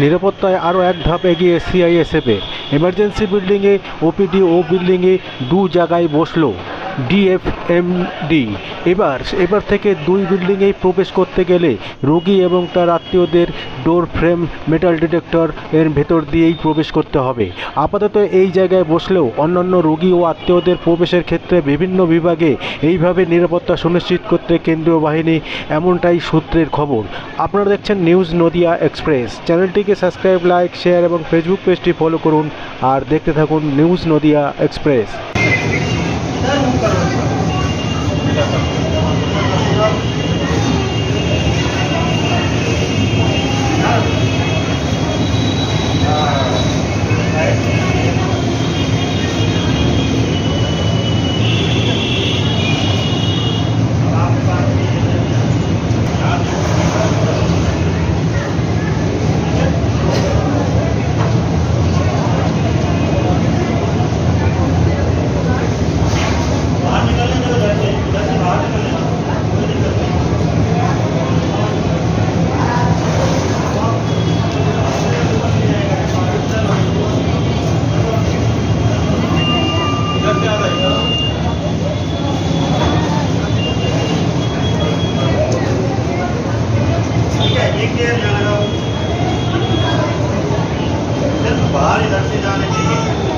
নিরাপত্তায় আরও এক ধাপ এগিয়ে সিআইএসএফে এমার্জেন্সি বিল্ডিংয়ে ওপিডি ও বিল্ডিংয়ে দু জায়গায় বসল ডিএফএমডি এবার এবার থেকে দুই বিল্ডিংয়েই প্রবেশ করতে গেলে রোগী এবং তার আত্মীয়দের ডোর ফ্রেম মেটাল ডিটেক্টর এর ভেতর দিয়েই প্রবেশ করতে হবে। আপাতত এই জায়গায় বসলেও অন্যান্য রোগী ও আত্মীয়দের প্রবেশের ক্ষেত্রে বিভিন্ন বিভাগে এইভাবে নিরাপত্তা সুনিশ্চিত করতে কেন্দ্রীয় বাহিনী এমনটাই সূত্রের খবর। আপনারা দেখছেন নিউজ নদিয়া এক্সপ্রেস। চ্যানেলটিকে সাবস্ক্রাইব, লাইক, শেয়ার এবং ফেসবুক পেজটি ফলো করুন। আর দেখতে থাকুন নিউজ নদিয়া এক্সপ্রেস। देखिए बाहर जाने चाहिए